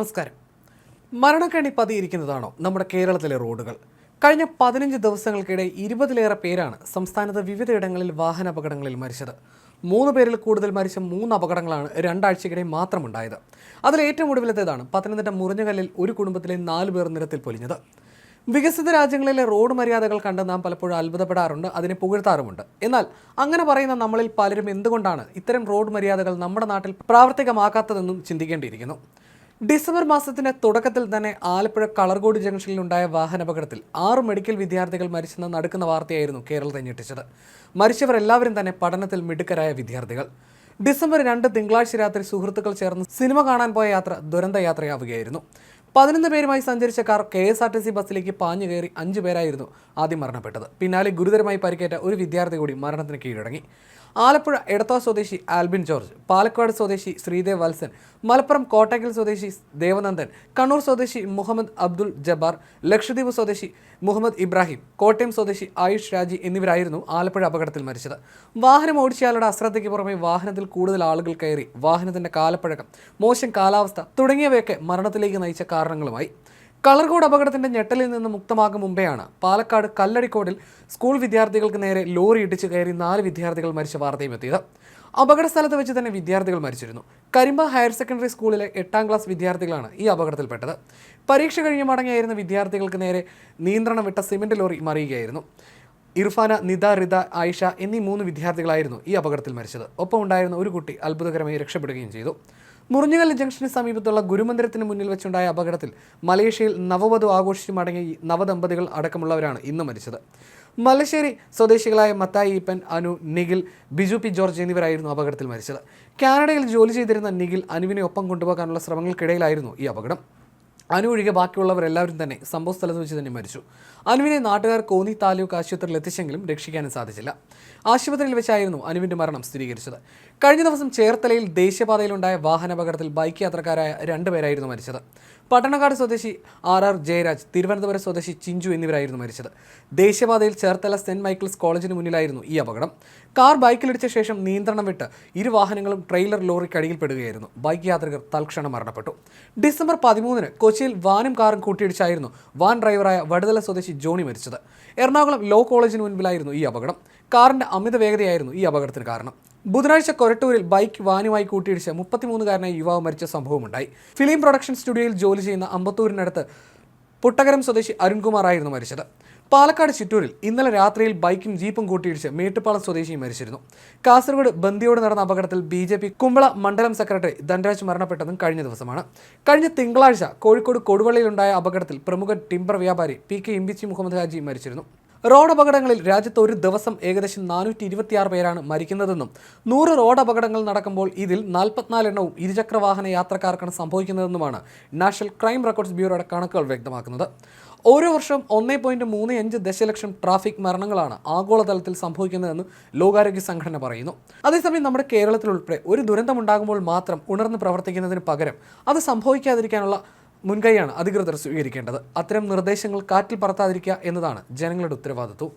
നമസ്കാരം. മരണക്കണി പതിയിരിക്കുന്നതാണോ നമ്മുടെ കേരളത്തിലെ റോഡുകൾ? കഴിഞ്ഞ പതിനഞ്ച് ദിവസങ്ങൾക്കിടെ ഇരുപതിലേറെ പേരാണ് സംസ്ഥാനത്ത് വിവിധയിടങ്ങളിൽ വാഹനാപകടങ്ങളിൽ മരിച്ചത്. മൂന്ന് പേരിൽ കൂടുതൽ മരിച്ച മൂന്ന് അപകടങ്ങളാണ് രണ്ടാഴ്ചക്കിടെ മാത്രമുണ്ടായത്. അതിൽ ഏറ്റവും ഒടുവിലത്തേതാണ് പത്തനംതിട്ട മുറിഞ്ഞകല്ലിൽ ഒരു കുടുംബത്തിലെ നാല് പേർ നിരത്തിൽ പൊലിഞ്ഞത്. വികസിത രാജ്യങ്ങളിലെ റോഡ് മര്യാദകൾ കണ്ട് നാം പലപ്പോഴും അത്ഭുതപ്പെടാറുണ്ട് അതിനെ പുകഴ്ത്താറുമുണ്ട്. എന്നാൽ അങ്ങനെ പറയുന്ന നമ്മളിൽ പലരും എന്തുകൊണ്ടാണ് ഇത്തരം റോഡ് മര്യാദകൾ നമ്മുടെ നാട്ടിൽ പ്രാവർത്തികമാക്കാത്തതെന്നും ചിന്തിക്കേണ്ടിയിരിക്കുന്നു? ഡിസംബർ മാസത്തിന്റെ തുടക്കത്തിൽ തന്നെ ആലപ്പുഴ കളർകോട് ജംഗ്ഷനിൽ ഉണ്ടായ വാഹനാപകടത്തിൽ ആറ് മെഡിക്കൽ വിദ്യാർത്ഥികൾ മരിച്ചെന്ന് നടക്കുന്ന വാർത്തയായിരുന്നു കേരളത്തെ ഞെട്ടിച്ചത്. മരിച്ചവർ എല്ലാവരും തന്നെ പഠനത്തിൽ മിടുക്കരായ വിദ്യാർത്ഥികൾ. ഡിസംബർ രണ്ട് തിങ്കളാഴ്ച രാത്രി സുഹൃത്തുക്കൾ ചേർന്ന് സിനിമ കാണാൻ പോയ യാത്ര ദുരന്ത യാത്രയാവുകയായിരുന്നു പതിനൊന്ന് പേരുമായി സഞ്ചരിച്ച car K S R T C ബസ്സിലേക്ക് പാഞ്ഞു കയറി അഞ്ചു പേരായിരുന്നു ആദ്യം മരണപ്പെട്ടത്. പിന്നാലെ ഗുരുതരമായി പരിക്കേറ്റ ഒരു വിദ്യാർത്ഥി കൂടി മരണത്തിന് കീഴടങ്ങി. ആലപ്പുഴ എടത്വ സ്വദേശി ആൽബിൻ ജോർജ് പാലക്കാട് സ്വദേശി ശ്രീദേവ് വത്സൻ മലപ്പുറം കോട്ടയ്ക്കൽ സ്വദേശി ദേവനന്ദൻ കണ്ണൂർ സ്വദേശി മുഹമ്മദ് അബ്ദുൾ ജബ്ബാർ ലക്ഷദ്വീപ് സ്വദേശി മുഹമ്മദ് ഇബ്രാഹിം കോട്ടയം സ്വദേശി ആയുഷ് രാജി എന്നിവരായിരുന്നു ആലപ്പുഴ അപകടത്തിൽ മരിച്ചത്. വാഹനം ഓടിച്ചയാളുടെ അശ്രദ്ധയ്ക്ക് പുറമെ വാഹനത്തിൽ കൂടുതൽ ആളുകൾ കയറി. വാഹനത്തിന്റെ കാലപ്പഴക്കം മോശം കാലാവസ്ഥ തുടങ്ങിയവയൊക്കെ മരണത്തിലേക്ക് നയിച്ച കാരണങ്ങളുമായി. കളർകോട് അപകടത്തിന്റെ ഞെട്ടലിൽ നിന്ന് മുക്തമാകും മുമ്പെയാണ് പാലക്കാട് കല്ലടിക്കോടിൽ സ്കൂൾ വിദ്യാർത്ഥികൾക്ക് നേരെ ലോറി ഇടിച്ചു കയറി നാല് വിദ്യാർത്ഥികൾ മരിച്ച വാർത്തയും എത്തിയത്. അപകട സ്ഥലത്ത് വെച്ച് തന്നെ വിദ്യാർത്ഥികൾ മരിച്ചിരുന്നു. കരിമ്പ ഹയർ സെക്കൻഡറി സ്കൂളിലെ എട്ടാം ക്ലാസ് വിദ്യാർത്ഥികളാണ് ഈ അപകടത്തിൽപ്പെട്ടത്. പരീക്ഷ കഴിഞ്ഞ് മടങ്ങിയായിരുന്ന വിദ്യാർത്ഥികൾക്ക് നേരെ നിയന്ത്രണം വിട്ട സിമെന്റ് ലോറി മറിയുകയായിരുന്നു. ഇർഫാന നിദ റിദ ആയിഷ എന്നീ മൂന്ന് വിദ്യാർത്ഥികളായിരുന്നു ഈ അപകടത്തിൽ മരിച്ചത്. ഒപ്പം ഉണ്ടായിരുന്ന ഒരു കുട്ടി അത്ഭുതകരമായി രക്ഷപ്പെടുകയും ചെയ്തു. മുറിഞ്ഞുകല്ല് ജംഗ്ഷന് സമീപത്തുള്ള ഗുരുമന്ദിരത്തിന് മുന്നിൽ വെച്ചുണ്ടായ അപകടത്തിൽ മലേഷ്യയിൽ നവവധു ആഘോഷിച്ചു മടങ്ങിയ നവദമ്പതികൾ അടക്കമുള്ളവരാണ് ഇന്ന് മരിച്ചത്. മലശ്ശേരി സ്വദേശികളായ മത്തായി ഈപ്പൻ അനു നിഖിൽ ബിജു പി ജോർജ് എന്നിവരായിരുന്നു അപകടത്തിൽ മരിച്ചത്. കാനഡയിൽ ജോലി ചെയ്തിരുന്ന നിഖിൽ അനുവിനെ ഒപ്പം കൊണ്ടുപോകാനുള്ള ശ്രമങ്ങൾക്കിടയിലായിരുന്നു ഈ അപകടം. അനു ഒഴികെ ബാക്കിയുള്ളവരെല്ലാവരും തന്നെ സംഭവ സ്ഥലത്ത് വെച്ച് തന്നെ മരിച്ചു. അനുവിനെ നാട്ടുകാർ കോന്നി താലൂക്ക് ആശുപത്രിയിൽ എത്തിച്ചെങ്കിലും രക്ഷിക്കാനും സാധിച്ചില്ല. ആശുപത്രിയിൽ വെച്ചായിരുന്നു അനുവിന്റെ മരണം സ്ഥിരീകരിച്ചത്. കഴിഞ്ഞ ദിവസം ചേർത്തലയിൽ ദേശീയപാതയിലുണ്ടായ വാഹനാപകടത്തിൽ ബൈക്ക് യാത്രക്കാരായ രണ്ടുപേരായിരുന്നു മരിച്ചത്. പട്ടണക്കാട് സ്വദേശി ആർ ആർ ജയരാജ് തിരുവനന്തപുരം സ്വദേശി ചിഞ്ചു എന്നിവരായിരുന്നു മരിച്ചത്. ദേശീയപാതയിൽ ചേർത്തല സെന്റ് മൈക്കിൾസ് കോളേജിന് മുന്നിലായിരുന്നു ഈ അപകടം. കാർ ബൈക്കിലിടിച്ച ശേഷം നിയന്ത്രണം വിട്ട് ഇരു വാഹനങ്ങളും ട്രെയിലർ ലോറിക്ക് അടിയിൽപ്പെടുകയായിരുന്നു. ബൈക്ക് യാത്രികർ തൽക്ഷണം മരണപ്പെട്ടു. ഡിസംബർ പതിമൂന്നിന് കൊച്ചിയിൽ വാനും കാറും കൂട്ടിയിടിച്ചായിരുന്നു വാൻ ഡ്രൈവറായ വടുതല സ്വദേശി ജോണി മരിച്ചത്. എറണാകുളം ലോ കോളേജിന് മുൻപിലായിരുന്നു ഈ അപകടം. കാറിന്റെ അമിത വേഗതയായിരുന്നു ഈ അപകടത്തിന് കാരണം. ബുധനാഴ്ച കൊരട്ടൂരിൽ ബൈക്ക് വാനുമായി കൂട്ടിയിടിച്ച് മുപ്പത്തിമൂന്നുകാരനായ യുവാവ് മരിച്ച സംഭവമുണ്ടായി. ഫിലിം പ്രൊഡക്ഷൻ സ്റ്റുഡിയോയിൽ ജോലി ചെയ്യുന്ന അമ്പത്തൂരിനടുത്ത് പുട്ടകരം സ്വദേശി അരുൺകുമാർ ആയിരുന്നു മരിച്ചത്. പാലക്കാട് ചിറ്റൂരിൽ ഇന്നലെ രാത്രിയിൽ ബൈക്കും ജീപ്പും കൂട്ടിയിടിച്ച് മേട്ടുപ്പാളം സ്വദേശിയും മരിച്ചിരുന്നു. കാസർഗോഡ് ബന്ദിയോട് നടന്ന അപകടത്തിൽ ബി ജെ പി കുമ്പള മണ്ഡലം സെക്രട്ടറി ധനരാജ് മരണപ്പെട്ടതും കഴിഞ്ഞ ദിവസമാണ്. കഴിഞ്ഞ തിങ്കളാഴ്ച കോഴിക്കോട് കൊടുവള്ളിയിലുണ്ടായ അപകടത്തിൽ പ്രമുഖ ടിംബർ വ്യാപാരി പി കെ ഇമ്പിച്ചി മുഹമ്മദ് ഹാജി മരിച്ചിരുന്നു. റോഡ് അപകടങ്ങളിൽ രാജ്യത്ത് ഒരു ദിവസം ഏകദേശം നാനൂറ്റി ഇരുപത്തിയാറ് പേരാണ് മരിക്കുന്നതെന്നും നൂറ് റോഡ് അപകടങ്ങൾ നടക്കുമ്പോൾ ഇതിൽ നാൽപ്പത്തിനാല് എണ്ണവും ഇരുചക്ര വാഹന യാത്രക്കാർക്കാണ് സംഭവിക്കുന്നതെന്നുമാണ് നാഷണൽ ക്രൈം റെക്കോർഡ്സ് ബ്യൂറോയുടെ കണക്കുകൾ വ്യക്തമാക്കുന്നത്. ഓരോ വർഷം ഒന്നേ പോയിന്റ് മൂന്ന് അഞ്ച് ദശലക്ഷം ട്രാഫിക് മരണങ്ങളാണ് ആഗോളതലത്തിൽ സംഭവിക്കുന്നതെന്ന് ലോകാരോഗ്യ സംഘടന പറയുന്നു. അതേസമയം നമ്മുടെ കേരളത്തിൽ ഉൾപ്പെടെ ഒരു ദുരന്തമുണ്ടാകുമ്പോൾ മാത്രം ഉണർന്ന് പ്രവർത്തിക്കുന്നതിന് പകരം അത് സംഭവിക്കാതിരിക്കാനുള്ള മുൻകൈയാണ് അധികൃതർ സ്വീകരിക്കേണ്ടത്. അത്തരം നിർദ്ദേശങ്ങൾ കാറ്റിൽ പറത്താതിരിക്കുക എന്നതാണ് ജനങ്ങളുടെ ഉത്തരവാദിത്വം.